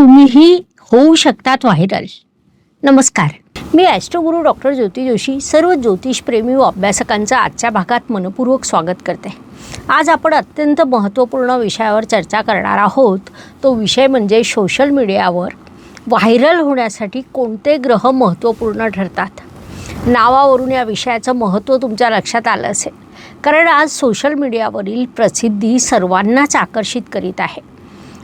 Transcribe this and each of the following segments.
तुम्हीही होऊ शकतात व्हायरल नमस्कार. मी ॲस्ट्रोगुरू डॉक्टर ज्योती जोशी सर्व ज्योतिषप्रेमी व अभ्यासकांचं आजच्या भागात मनपूर्वक स्वागत करते. आज आपण अत्यंत महत्त्वपूर्ण विषयावर चर्चा करणार आहोत. तो विषय म्हणजे सोशल मीडियावर व्हायरल होण्यासाठी कोणते ग्रह महत्त्वपूर्ण ठरतात? नावावरून या विषयाचं महत्त्व तुमच्या लक्षात आलं असेल. कारण आज सोशल मीडियावरील प्रसिद्धी सर्वांनाच आकर्षित करीत आहे.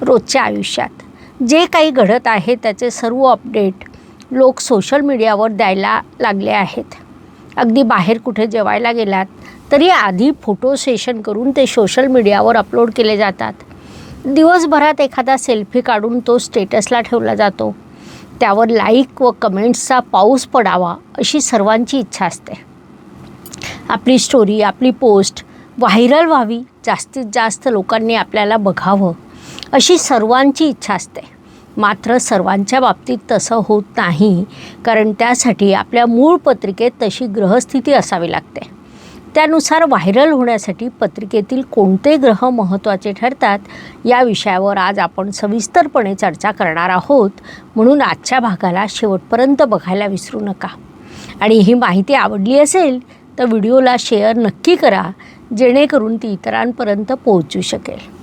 रोजच्या आयुष्यात जे काही घडत आहे त्याचे सर्व अपडेट लोक सोशल मीडियावर द्यायला लागले आहेत. अगदी बाहेर कुठे जेवायला गेलात तरी आधी फोटो सेशन करून ते सोशल मीडियावर अपलोड केले जातात. दिवसभरात एखादा सेल्फी काढून तो स्टेटसला ठेवला जातो. त्यावर लाईक व कमेंट्सचा पाऊस पडावा अशी सर्वांची इच्छा असते. आपली स्टोरी आपली पोस्ट व्हायरल व्हावी जास्तीत जास्त लोकांनी आपल्याला बघावं. अशी सर्वांची इच्छा असते. मात्र सर्वांच्या बाबतीत तसं होत नाही कारण त्यासाठी आपल्या मूळ पत्रिकेत तशी ग्रहस्थिती असावी लागते. त्यानुसार व्हायरल होण्यासाठी पत्रिकेतील कोणते ग्रह महत्त्वाचे ठरतात या विषयावर आज आपण सविस्तरपणे चर्चा करणार आहोत म्हणून आजच्या भागाला शेवटपर्यंत बघायला विसरू नका. आणि ही माहिती आवडली असेल तर व्हिडिओला शेअर नक्की करा जेणेकरून ती इतरांपर्यंत पोहोचू शकेल.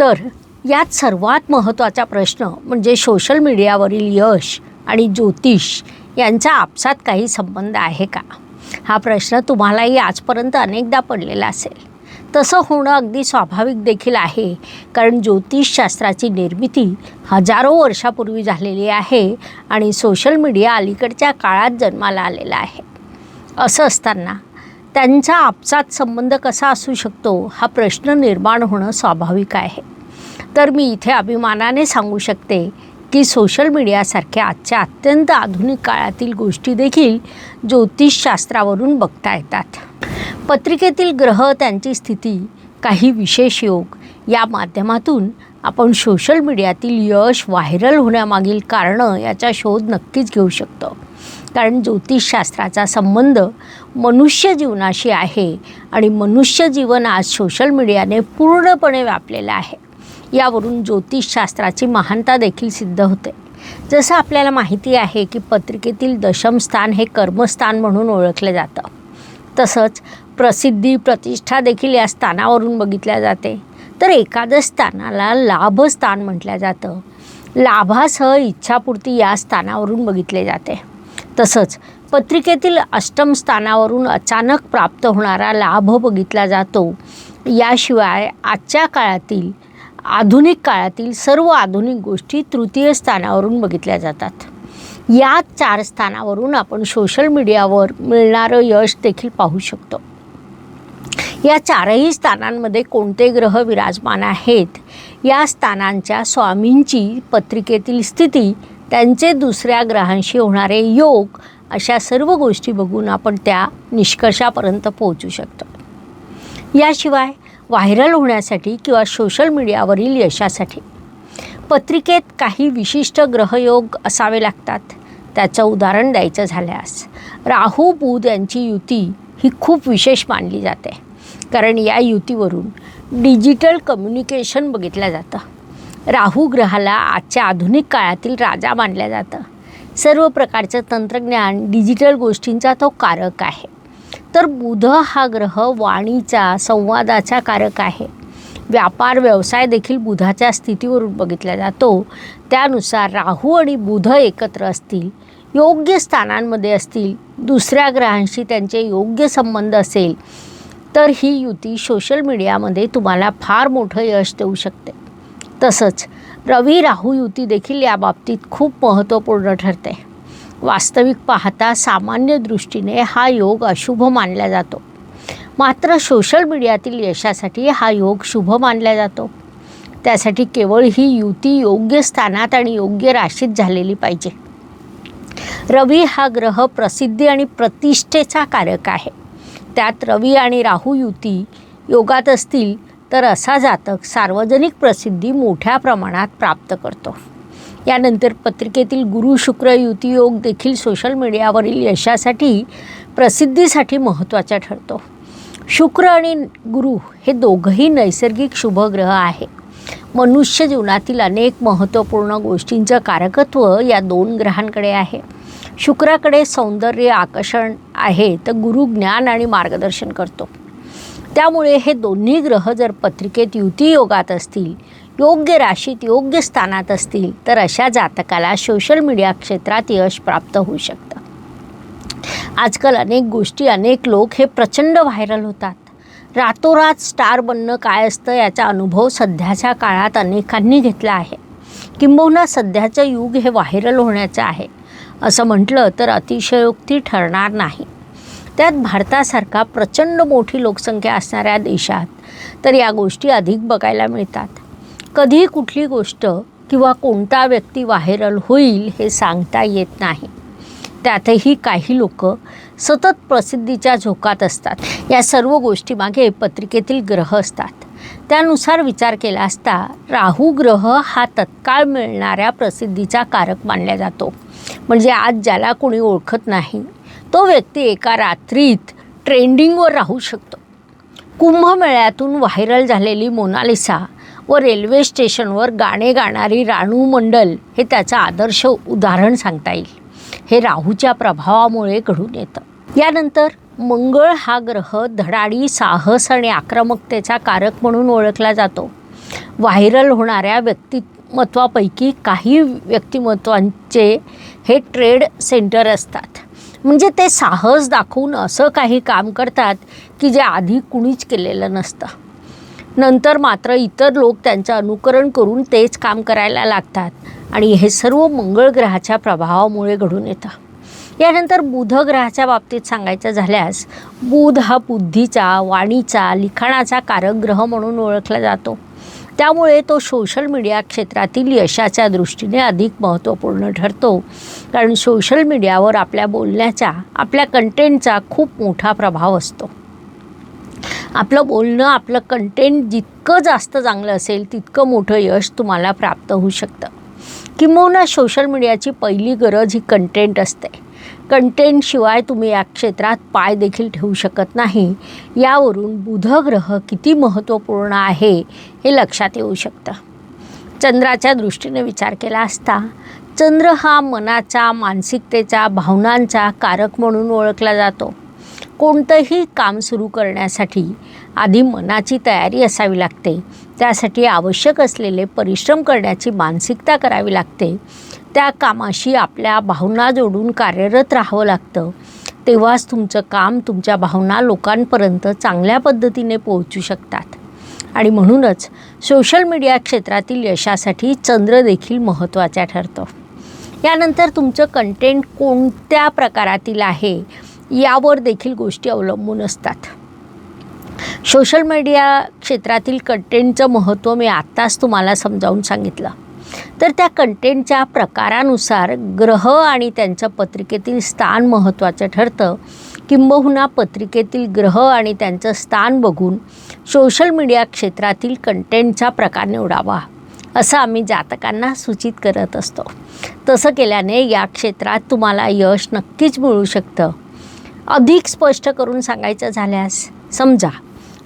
तर यात सर्वात महत्त्वाचा प्रश्न म्हणजे सोशल मीडियावरील यश आणि ज्योतिष यांचा आपसात काही संबंध आहे का? हा प्रश्न तुम्हालाही आजपर्यंत अनेकदा पडलेला असेल. तसं होणं अगदी स्वाभाविक देखील आहे कारण ज्योतिषशास्त्राची निर्मिती हजारो वर्षापूर्वी झालेली आहे आणि सोशल मीडिया अलीकडच्या काळात जन्माला आलेला आहे. असं असताना त्यांचा आपसात संबंध कसा असू शकतो हा प्रश्न निर्माण होणं स्वाभाविक आहे. तर मी इथे अभिमानाने सांगू शकते की सोशल मीडियासारख्या आजच्या अत्यंत आधुनिक काळातील गोष्टी देखील ज्योतिषशास्त्रावरून बघता येतात. पत्रिकेतील ग्रह त्यांची स्थिती काही विशेष योग या माध्यमातून आपण सोशल मीडियातील यश व्हायरल होण्यामागील कारणं याचा शोध नक्कीच घेऊ शकतो. कारण ज्योतिषशास्त्राचा संबंध मनुष्य जीवनाशी आहे आणि मनुष्य जीवन आज सोशल मीडियाने पूर्णपणे व्यापलेलं आहे. यावरून ज्योतिषशास्त्राची महानता देखील सिद्ध होते. जसं आपल्याला माहिती आहे की पत्रिकेतील दशमस्थान हे कर्मस्थान म्हणून ओळखलं जातं. तसंच प्रसिद्धी प्रतिष्ठा देखील या स्थानावरून बघितल्या जाते. तर एखादं स्थानाला लाभस्थान म्हटलं जातं. लाभासह इच्छापूर्ती या स्थानावरून बघितले जाते. तसंच पत्रिकेतील अष्टम स्थानावरून अचानक प्राप्त होणारा लाभ बघितला जातो. याशिवाय आजच्या काळातील आधुनिक काळातील सर्व आधुनिक गोष्टी तृतीय स्थानावरून बघितल्या जातात. या चार स्थानावरून आपण सोशल मीडियावर मिळणारं यश देखील पाहू शकतो. या चारही स्थानांमध्ये कोणते ग्रह विराजमान आहेत? या स्थानांच्या स्वामींची पत्रिकेतील स्थिती त्यांचे दुसऱ्या ग्रहांशी होणारे योग अशा सर्व गोष्टी बघून आपण त्या निष्कर्षापर्यंत पोहोचू शकतो. याशिवाय व्हायरल होण्यासाठी किंवा सोशल मीडियावरील यशासाठी पत्रिकेत काही विशिष्ट ग्रहयोग असावे लागतात. त्याचं उदाहरण द्यायचं झाल्यास राहू बुध यांची युती ही खूप विशेष मानली जाते. कारण या युतीवरून डिजिटल कम्युनिकेशन बघितलं जातं. राहू ग्रहाला आजच्या आधुनिक काळातील राजा मानल्या जातं. सर्व प्रकारचं तंत्रज्ञान डिजिटल गोष्टींचा तो कारक आहे. तर बुध हा ग्रह वाणीचा संवादाचा कारक आहे. व्यापार व्यवसाय देखील बुधाच्या स्थितीवरून बघितला जातो. त्यानुसार राहू आणि बुध एकत्र असतील योग्य स्थानांमध्ये असतील दुसऱ्या ग्रहांशी त्यांचे योग्य संबंध असेल तर ही युती सोशल मीडियामध्ये तुम्हाला फार मोठं यश देऊ शकते. तसंच रवी राहू युती देखील या बाबतीत खूप महत्त्वपूर्ण ठरते. वास्तविक पाहता सामान्य दृष्टीने हा योग अशुभ मानला जातो. मात्र सोशल मीडियातील यशासाठी हा योग शुभ मानला जातो. त्यासाठी केवळ ही युती योग्य स्थानात आणि योग्य राशीत झालेली पाहिजे. रवी हा ग्रह प्रसिद्धी आणि प्रतिष्ठेचा कारक आहे. त्यात रवी आणि राहू युती योगात असतील तर असा जातक सार्वजनिक प्रसिद्धी मोठ्या प्रमाणात प्राप्त करतो. यानंतर पत्रिकेतील गुरु शुक्र युती योग देखील सोशल मीडियावरील यशासाठी प्रसिद्धीसाठी महत्त्वाचा ठरतो. शुक्र आणि गुरु हे दोघंही नैसर्गिक शुभग्रह आहे. मनुष्य जीवनातील अनेक महत्त्वपूर्ण गोष्टींचं कारकत्व या दोन ग्रहांकडे आहे. शुक्राकडे सौंदर्य आकर्षण आहे तर गुरु ज्ञान आणि मार्गदर्शन करतो. त्यामुळे हे दोन्ही ग्रह जर पत्रिकेत युती योगात असतील योग्य राशीत योग्य स्थानात असतील तर अशा जातकाला सोशल मीडिया क्षेत्रात यश प्राप्त होऊ शकतं. आजकाल अनेक गोष्टी अनेक लोक हे प्रचंड व्हायरल होतात. रातोरात स्टार बनणं काय असतं याचा अनुभव सध्याच्या काळात अनेकांनी घेतला आहे. किंबहुना सध्याचं युग हे व्हायरल होण्याचं आहे. असं म्हटलं तर अतिशयोक्ती ठरणार नाही. त्यात भारतासारखा प्रचंड मोठी लोकसंख्या असणाऱ्या देशात तर या गोष्टी अधिक बघायला मिळतात. कधी कुठली गोष्ट किंवा कोणता व्यक्ती व्हायरल होईल हे सांगता येत नाही. त्यातही काही लोक सतत प्रसिद्धीच्या झोकात असतात. या सर्व गोष्टीमागे पत्रिकेतील ग्रह असतात. त्यानुसार विचार केला असता राहू ग्रह हा तत्काळ मिळणाऱ्या प्रसिद्धीचा कारक मानला जातो. म्हणजे आज ज्याला कोणी ओळखत नाही तो व्यक्ती एका रात्रीत ट्रेंडिंगवर राहू शकतो. कुंभमेळ्यातून व्हायरल झालेली मोनालिसा व रेल्वे स्टेशनवर गाणे गाणारी राणू मंडल हे त्याचं आदर्श उदाहरण सांगता येईल. हे राहूच्या प्रभावामुळे घडून येतं. यानंतर मंगळ हा ग्रह धडाडी साहस आणि आक्रमकतेचा कारक म्हणून ओळखला जातो. व्हायरल होणाऱ्या व्यक्तिमत्वापैकी काही व्यक्तिमत्वांचे हे ट्रेड सेंटर असतात. म्हणजे ते साहस दाखवून असं काही काम करतात की जे आधी कुणीच केलेलं नसतं. नंतर मात्र इतर लोक त्यांचं अनुकरण करून तेच काम करायला लागतात. आणि हे सर्व मंगळ ग्रहाच्या प्रभावामुळे घडून येतं. यानंतर बुध ग्रहाच्या बाबतीत सांगायचं झाल्यास बुध हा बुद्धीचा वाणीचा लिखाणाचा कारक ग्रह म्हणून ओळखला जातो. त्यामुळे तो सोशल मीडिया क्षेत्रातील यशाच्या दृष्टीने अधिक महत्त्वपूर्ण ठरतो. कारण सोशल मीडियावर आपल्या बोलण्याचा आपल्या कंटेंटचा खूप मोठा प्रभाव असतो. आपलं बोलणं आपलं कंटेंट जितकं जास्त चांगलं असेल तितकं मोठं यश तुम्हाला प्राप्त होऊ शकतं. किंबहुना सोशल मीडियाची पहिली गरज ही कंटेंट असते. कंटेंटशिवाय तुम्ही या क्षेत्रात पाय देखील ठेवू शकत नाही. यावरून बुधग्रह किती महत्त्वपूर्ण आहे हे लक्षात येऊ शकतं. चंद्राच्या दृष्टीने विचार केला असता चंद्र हा मनाचा मानसिकतेचा भावनांचा कारक म्हणून ओळखला जातो. कोणतंही काम सुरू करण्यासाठी आधी मनाची तयारी असावी लागते. त्यासाठी आवश्यक असलेले परिश्रम करण्याची मानसिकता करावी लागते. त्या कामाशी आपल्या भावना जोडून कार्यरत राहावं लागतं. तेव्हाच तुमचं काम तुमच्या भावना लोकांपर्यंत चांगल्या पद्धतीने पोहोचू शकतात. आणि म्हणूनच सोशल मीडिया क्षेत्रातील यशासाठी चंद्र देखील महत्त्वाचा ठरतो. यानंतर तुमचं कंटेंट कोणत्या प्रकारातील आहे? यावर देखील गोष्टी अवलंबून असतात. सोशल मीडिया क्षेत्रातील कंटेंटचं महत्त्व मी आत्ताच तुम्हाला समजावून सांगितलं. तर त्या कंटेंटच्या प्रकारानुसार ग्रह आणि त्यांचं पत्रिकेतील स्थान महत्त्वाचं ठरतं. किंबहुना पत्रिकेतील ग्रह आणि त्यांचं स्थान बघून सोशल मीडिया क्षेत्रातील कंटेंटचा प्रकार निवडावा असं आम्ही जातकांना सूचित करत असतो. तसं केल्याने या क्षेत्रात तुम्हाला यश नक्कीच मिळू शकतं. अधिक स्पष्ट करून सांगायचं झाल्यास समजा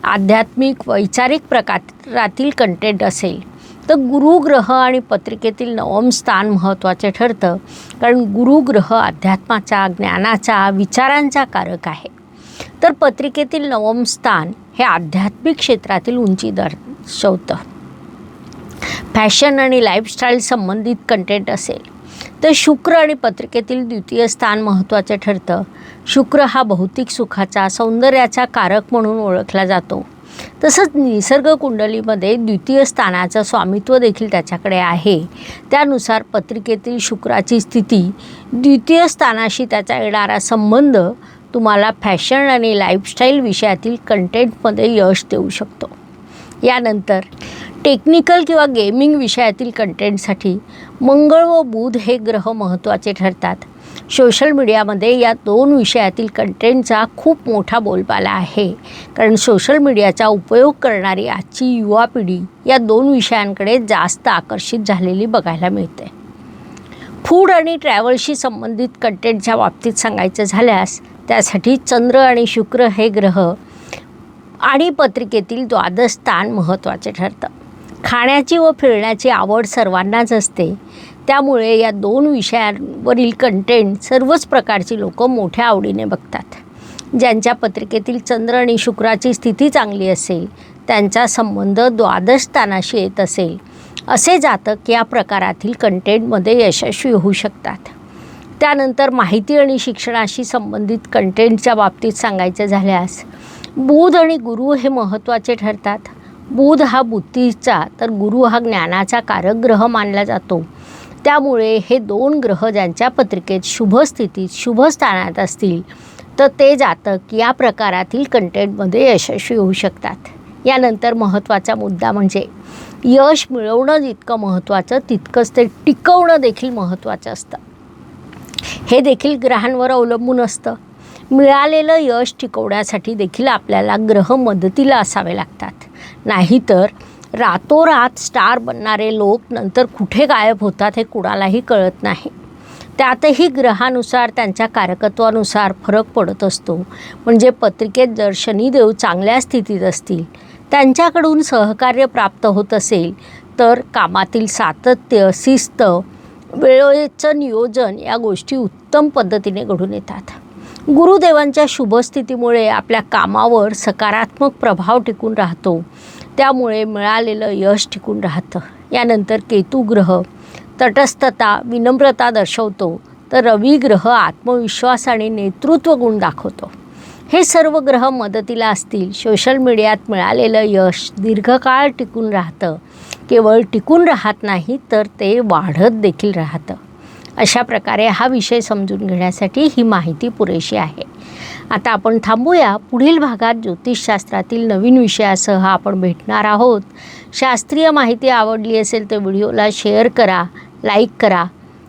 आध्यात्मिक वैचारिक प्रकारातील कंटेंट असेल तर गुरुग्रह आणि पत्रिकेतील नवम स्थान महत्त्वाचे ठरतं कारण गुरुग्रह अध्यात्माचा ज्ञानाचा विचारांचा कारक आहे. तर पत्रिकेतील नवम स्थान हे आध्यात्मिक क्षेत्रातील उंची दर्शवतं. फॅशन आणि लाईफस्टाईल संबंधित कंटेंट असेल तर शुक्र आणि पत्रिकेतील द्वितीय स्थान महत्त्वाचं ठरतं. शुक्र हा भौतिक सुखाचा सौंदर्याचा कारक म्हणून ओळखला जातो. तसंच निसर्ग कुंडलीमध्ये द्वितीय स्थानाचं स्वामित्व देखील त्याच्याकडे आहे. त्यानुसार पत्रिकेतील शुक्राची स्थिती द्वितीय स्थानाशी त्याचा येणारा संबंध तुम्हाला फॅशन आणि लाईफस्टाईल विषयातील कंटेंटमध्ये यश देऊ शकतो. यानंतर टेक्निकल किंवा गेमिंग विषयातील कंटेंटसाठी मंगळ व बुध हे ग्रह महत्त्वाचे ठरतात. सोशल मीडियामध्ये या दोन विषयातील कंटेंटचा खूप मोठा बोलबाला आहे. कारण सोशल मीडियाचा उपयोग करणारी आजची युवा पिढी या दोन विषयांकडे जास्त आकर्षित झालेली बघायला मिळते. फूड आणि ट्रॅव्हलशी संबंधित कंटेंटच्या बाबतीत सांगायचं झाल्यास त्यासाठी चंद्र आणि शुक्र हे ग्रह आणि पत्रिकेतील द्वादश स्थान महत्त्वाचे ठरतं. खाण्याची व फिरण्याची आवड सर्वांनाच असते. त्यामुळे या दोन विषयांवरील कंटेंट सर्वच प्रकारची लोक मोठ्या आवडीने बघतात. ज्यांच्या पत्रिकेतील चंद्र आणि शुक्राची स्थिती चांगली असेल त्यांचा संबंध द्वादश स्थानाशी येत असेल असे जातक या प्रकारातील कंटेंटमध्ये यशस्वी होऊ शकतात. त्यानंतर माहिती आणि शिक्षणाशी संबंधित कंटेंटच्या बाबतीत सांगायचं झाल्यास बुध आणि गुरु हे महत्त्वाचे ठरतात. बुध हा बुद्धीचा तर गुरु हा ज्ञानाचा कारक ग्रह मानला जातो. त्यामुळे हे दोन ग्रह ज्यांच्या पत्रिकेत शुभ स्थितीत शुभ स्थानात असतील तर ते जातक या प्रकारातील कंटेंटमध्ये यशस्वी होऊ शकतात. यानंतर महत्त्वाचा मुद्दा म्हणजे यश मिळवणं जितकं महत्त्वाचं तितकंच ते टिकवणं देखील महत्त्वाचं असतं. हे देखील ग्रहांवर अवलंबून असतं. मिळालेलं यश टिकवण्यासाठी देखील आपल्याला ग्रह मदतीला असावे लागतात. नाहीतर रातोरात स्टार बनणारे लोक नंतर कुठे गायब होतात हे कुणालाही कळत नाही. त्यातही ग्रहानुसार त्यांच्या कारकत्वानुसार फरक पडत असतो. म्हणजे पत्रिकेत जर शनिदेव चांगल्या स्थितीत असतील त्यांच्याकडून सहकार्य प्राप्त होत असेल तर कामातील सातत्य शिस्त वेळेचं नियोजन या गोष्टी उत्तम पद्धतीने घडून येतात. गुरुदेवांच्या शुभस्थितीमुळे आपल्या कामावर सकारात्मक प्रभाव टिकून राहतो. त्यामुळे मिळालेलं यश टिकून राहतं. यानंतर केतू ग्रह तटस्थता विनम्रता दर्शवतो. तर रवी ग्रह आत्मविश्वास आणि नेतृत्व गुण दाखवतो. हे सर्व ग्रह मदतीला असतील. सोशल मीडियात मिळालेलं यश दीर्घकाळ टिकून राहतं. केवळ टिकून राहत नाही तर ते वाढत देखील राहतं. अशा प्रकारे हा विषय समजून घेण्यासाठी ही माहिती पुरेशी आहे. आता आपण थांबूया. पुढील भागात ज्योतिषशास्त्रातील नवीन विषयासह आपण भेटणार आहोत. शास्त्रीय माहिती आवडली असेल तर व्हिडिओला शेअर करा लाईक करा.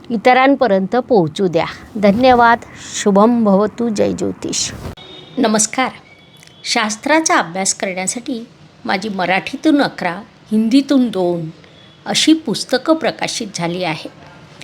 इतरांपर्यंत पोहोचू द्या. धन्यवाद. शुभम भवतू. जय ज्योतिष. नमस्कार. शास्त्राचा अभ्यास करण्यासाठी माझी मराठीतून अकरा हिंदीतून दोन अशी पुस्तकं प्रकाशित झाली आहेत.